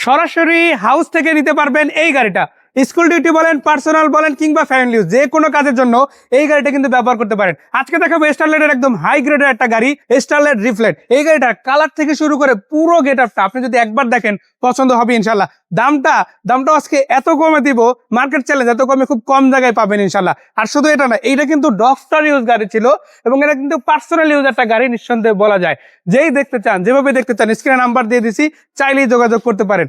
সরাসরি হাউস থেকে নিতে পারবেন এই গাড়িটা। স্কুল ডিউটি বলেন পার্সোনাল বলেন কিংবা ফ্যামিলি ইউজ যে কোনো কাজের জন্য এই গাড়িটা কিন্তু ব্যবহার করতে পারেন। আজকে দেখাবো স্টারলেটের একদম হাই গ্রেডের একটা গাড়ি স্টারলেট রিফ্লেট এই গাড়িটার কালার থেকে শুরু করে পুরো গেট আপটা আপনি যদি একবার দেখেন, পছন্দ হবে ইনশাল্লাহ। দামটা দামটা আজকে এত কমে দিব মার্কেট চ্যালেঞ্জ এত কমে খুব কম জায়গায় পাবেন ইনশাল্লাহ। আর শুধু এটা না, এইটা কিন্তু ডক্টর ইউজ গাড়ি ছিল এবং এটা কিন্তু পার্সোনাল ইউজ একটা গাড়ি নিঃসন্দেহে বলা যায়। যেই দেখতে চান, যেভাবে দেখতে চান স্ক্রিনে নাম্বার দিয়ে দিছি, চাইলেই যোগাযোগ করতে পারেন।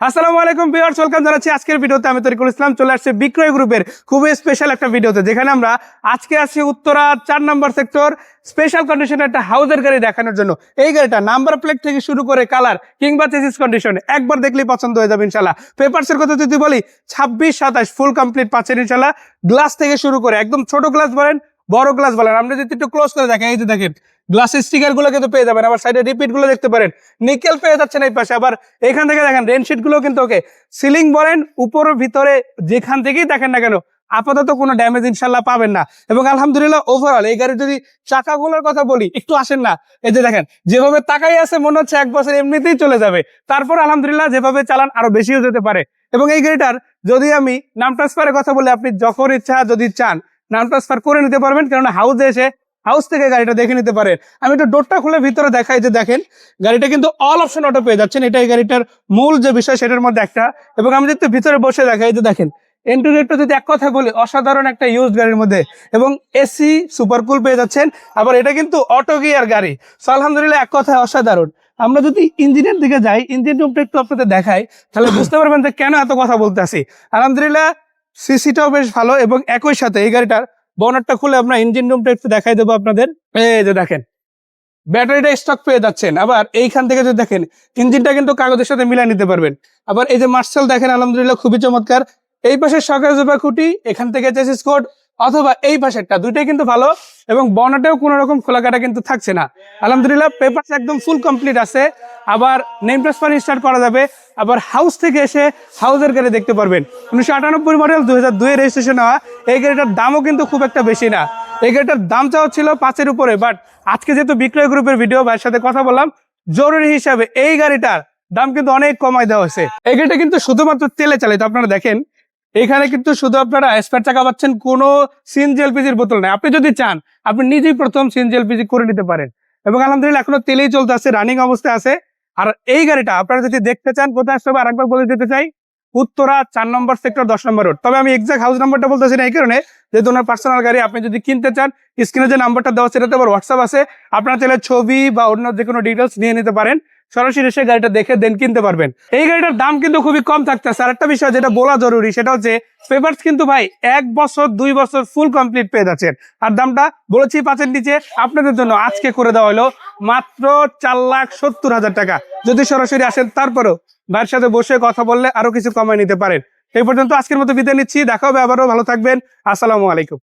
আসসালামু আলাইকুম ভিউয়ার্স, ওয়েলকাম জানাচ্ছি আজকের ভিডিওতে আমি তরিকুল ইসলাম চলে আসছে বিক্রয় গ্রুপের খুবই স্পেশাল একটা ভিডিওতে, যেখানে আমরা আজকে আসছি উত্তরা চার নম্বর সেক্টর স্পেশাল কন্ডিশনের একটা হাউজের গাড়ি দেখানোর জন্য। এই গাড়িটা নাম্বার প্লেট থেকে শুরু করে কালার কিংবা চেসিস কন্ডিশন একবার দেখলেই পছন্দ হয়ে যাবে ইনশাল্লাহ পেপারসের কথা যদি বলি, ছাব্বিশ, সাতাশ ফুল কমপ্লিট পাচ্ছেন ইনশাল্লাহ গ্লাস থেকে শুরু করে একদম ছোট গ্লাস বলেন বড় গ্লাস বলেন আপনি যদি একটু ক্লোজ করে দেখেন, এই যে দেখেন গ্লাসের স্টিকারগুলো কিন্তু পেয়ে যাবেন। আবার সাইডে রিপিটগুলো দেখতে পারেন। নিকেল পেয়ে যাচ্ছেন এই পাশে। আবার এখান থেকে দেখেন রেনশিটগুলো কিন্তু ওকে সিলিং বলেন, উপর ভিতরে যেখান থেকেই দেখেন না কেন, আপাতত কোনো ড্যামেজ ইনশাল্লাহ পাবেন না। এবং আলহামদুলিল্লাহ ওভারঅল এই গাড়ির যদি চাকাগুলোর কথা বলি, একটু আসেন না। এই যে দেখেন, যেভাবে তাকাই আছে, মনে হচ্ছে এক বছর এমনিতেই চলে যাবে। তারপর আলহামদুলিল্লাহ, যেভাবে চালান, আরও বেশিও যেতে পারে। এবং এই গাড়িটার যদি আমি নাম ট্রান্সফারের কথা বলি, আপনি যখন ইচ্ছা, যদি চান নাম ট্রান্সফার করে নিতে পারবেন, কেননা হাউসে এসে হাউস থেকে গাড়িটা দেখে নিতে পারেন। আমি একটু ডোরটা খুলে ভিতরে দেখাই যে দেখেন, গাড়িটা কিন্তু অল অপশন অটো পেয়ে যাচ্ছেন। এটা এই গাড়িটার মূল যে বিষয়, সেটার মধ্যে একটা। এবং আমি যদি ভিতরে বসে দেখাই যে দেখেন ইন্টারনেটটা যদি এক কথা বলি, অসাধারণ একটা ইউজ গাড়ির মধ্যে। এবং এসি সুপার কুল পেয়ে যাচ্ছেন। আবার এটা কিন্তু অটো গিয়ার গাড়ি। সো আলহামদুলিল্লাহ এক কথায় অসাধারণ। আমরা যদি ইঞ্জিনের দিকে যাই, ইঞ্জিন রুমটা একটু আপনাদের দেখাই, তাহলে বুঝতে পারবেন যে কেন এত কথা বলতে আসি। আলহামদুলিল্লাহ সিসিটাও বেশ ভালো এবং একই সাথে এই গাড়িটার বনারটা খুলে আমরা ইঞ্জিন রুমটা একটু দেখাই দেবো আপনাদের। এই যে দেখেন ব্যাটারিটা স্টক পেয়ে যাচ্ছেন। আবার এইখান থেকে যদি দেখেন ইঞ্জিনটা কিন্তু কাগজের সাথে মিলাই নিতে পারবেন। আবার এই যে মার্শাল দেখেন, আলহামদুলিল্লাহ খুবই চমৎকার। এই পাশের সকাল জোপা খুঁটি, এখান থেকে চেসিস কোড অথবা এই পাশেরটা, দুইটাই কিন্তু ভালো এবং বনাটেও কোনো রকম খোলাকাটা কিন্তু থাকছে না। আলহামদুলিল্লাহ পেপার একদম ফুল কমপ্লিট আছে। আবার নেম ট্রান্সফার স্টার্ট করা যাবে। আবার হাউস থেকে এসে হাউসের গাড়ি দেখতে পারবেন। উনিশশো আটানব্বই মডেল দুই হাজার দুই রেজিস্ট্রেশন হওয়া এই গাড়িটার দামও কিন্তু খুব একটা বেশি না। এই গাড়িটার দাম চাওয়া ছিল পাঁচের উপরে বাট আজকে যেহেতু বিক্রয় গ্রুপের ভিডিও ভাইয়ের সাথে কথা বললাম, জরুরি হিসাবে এই গাড়িটার দাম কিন্তু অনেক কমাই দেওয়া হয়েছে। এই গাড়িটা কিন্তু শুধুমাত্র তেলে চালিত, আপনারা দেখেন। এখানে কিন্তু শুধু আপনারা স্পেয়ার চাকা পাচ্ছেন, কোনো সিএনজি এলপিজির বোতল নাই। আপনি যদি চান, আপনি নিজেই প্রথম সিএনজি এলপিজি করে নিতে পারেন। এবং আলহামদুলিল্লাহ এখনও তেলেই চলতে আছে রানিং অবস্থায় আছে। আর এই গাড়িটা আপনারা যদি দেখতে চান কোথায় আসতে হবে আরেকবার বলে দিতে চাই উত্তরা চার নম্বর সেক্টর দশ নম্বর রোড তবে আমি এক্সাক্ট হাউস নাম্বারটা বলতেছি না, এই কারণে যেহেতু ওনার পার্সোনাল গাড়ি আপনি যদি কিনতে চান স্ক্রিনে যে নাম্বারটা দেওয়া সেটাতে আবার হোয়াটসঅ্যাপ আছে। আপনার চাইলে ছবি বা অন্য যে কোনো ডিটেলস নিয়ে নিতে পারেন। সরাসরি এসে গাড়িটা দেখে দেন কিনতে পারবেন। এই গাড়িটার দাম কিন্তু খুবই কম থাকতেছে। আর একটা বিষয় যেটা বলা জরুরি, সেটা হচ্ছে পেপারস কিন্তু ভাই এক বছর, দুই বছর ফুল কমপ্লিট পেয়ে যাচ্ছেন। আর দামটা বলেছি পাঁচের নিচে আপনাদের জন্য আজকে করে দেওয়া হলো মাত্র চার লাখ সত্তর হাজার টাকা। যদি সরাসরি আসেন, তারপরেও ভাইয়ের সাথে বসে কথা বললে আরও কিছু কমায় নিতে পারেন। এই পর্যন্ত আজকের মতো বিদায় নিচ্ছি। দেখা হবে আবারও। ভালো থাকবেন। আসসালামু আলাইকুম।